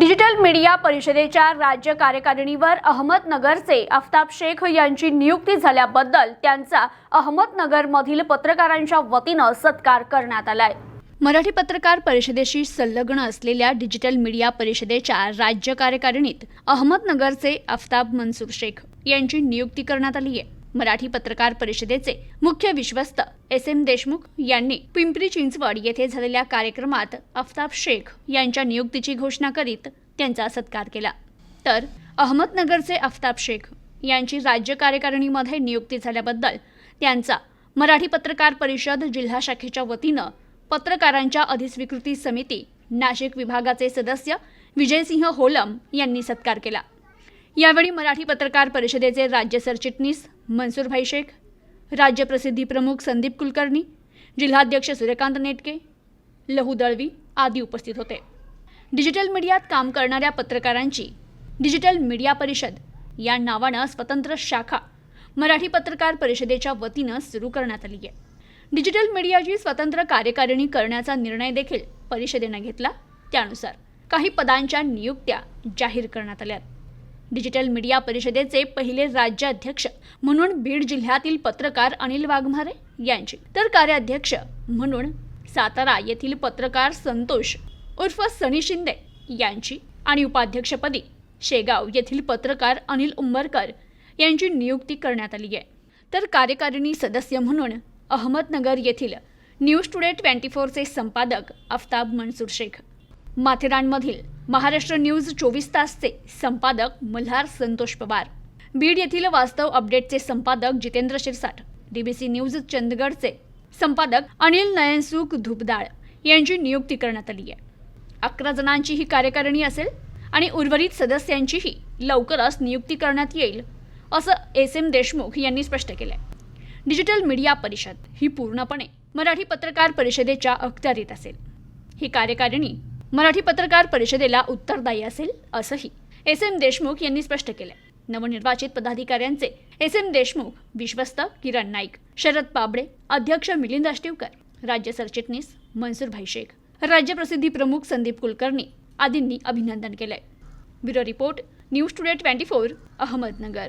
Digital media परिषदेच्या राज्य कार्यकारिणीवर अहमदनगरचे आफताब शेख यांची नियुक्ती झाल्याबद्दल त्यांचा अहमदनगरमधील पत्रकारांच्या वतीनं सत्कार करण्यात आलाय. मराठी पत्रकार परिषदेशी संलग्न असलेल्या डिजिटल मीडिया परिषदेच्या राज्य कार्यकारिणीत अहमदनगरचे आफताब मनसूर शेख यांची नियुक्ती करण्यात आली आहे. मराठी पत्रकार परिषदेचे मुख्य विश्वस्त एस एम देशमुख यांनी पिंपरी चिंचवड येथे झालेल्या कार्यक्रमात आफताब शेख यांच्या नियुक्तीची घोषणा करीत त्यांचा सत्कार केला. तर अहमदनगरचे आफताब शेख यांची राज्य कार्यकारिणीमध्ये नियुक्ती झाल्याबद्दल त्यांचा मराठी पत्रकार परिषद जिल्हा शाखेच्या वतीनं पत्रकारांच्या अधिस्वीकृती समिती नाशिक विभागाचे सदस्य विजयसिंह होलम यांनी सत्कार केला. यावेळी मराठी पत्रकार परिषदेचे राज्य सरचिटणीस मनसूरभाई शेख राज्य प्रसिद्धी प्रमुख संदीप कुलकर्णी जिल्हाध्यक्ष सूर्यकांत नेटके लहू दळवी आदी उपस्थित होते. डिजिटल मीडियात काम करणाऱ्या पत्रकारांची डिजिटल मीडिया परिषद या नावानं स्वतंत्र शाखा मराठी पत्रकार परिषदेच्या वतीनं सुरू करण्यात आली आहे. डिजिटल मीडियाची स्वतंत्र कार्यकारिणी करण्याचा निर्णय देखील परिषदेनं घेतला. त्यानुसार काही पदांच्या नियुक्त्या जाहीर करण्यात आल्या डिजिटल मीडिया परिषदेचे पहिले राज्याध्यक्ष म्हणून बीड जिल्ह्यातील पत्रकार अनिल वाघमारे यांची. तर कार्याध्यक्ष म्हणून सातारा येथील पत्रकार संतोष उर्फ सनी शिंदे यांची आणि उपाध्यक्षपदी शेगाव येथील पत्रकार अनिल उंबरकर यांची नियुक्ती करण्यात आली आहे. तर कार्यकारिणी सदस्य म्हणून अहमदनगर येथील न्यूज टुडे ट्वेंटी फोरचे संपादक आफताब मनसूर शेख. माथेरानमधील महाराष्ट्र न्यूज चोवीस तासचे संपादक मल्हार संतोष पवार. बीड येथील वास्तव अपडेटचे संपादक जितेंद्र शिरसाट. डीबीसी न्यूज चंदगडचे संपादक अनिल नयनसुख धुपदाळ यांची नियुक्ती करण्यात आली आहे. अकरा जणांची ही कार्यकारिणी असेल आणि उर्वरित सदस्यांचीही लवकरच नियुक्ती करण्यात येईल असं एस एम देशमुख यांनी स्पष्ट केलं आहे डिजिटल मीडिया परिषद ही पूर्णपणे मराठी पत्रकार परिषदेच्या अखत्यारीत असेल. ही कार्यकारिणी मराठी पत्रकार परिषदेला उत्तरदायी असेल असंही एस एम देशमुख यांनी स्पष्ट केलंय. नवनिर्वाचित पदाधिकाऱ्यांचे एस एम देशमुख विश्वस्त किरण नाईक शरद पाबडे अध्यक्ष मिलिंद अष्टीवकर राज्य सरचिटणीस मनसूरभाई शेख राज्य प्रसिद्धी प्रमुख संदीप कुलकर्णी आदींनी अभिनंदन केलंय. Bureau report news today twenty four Ahmednagar.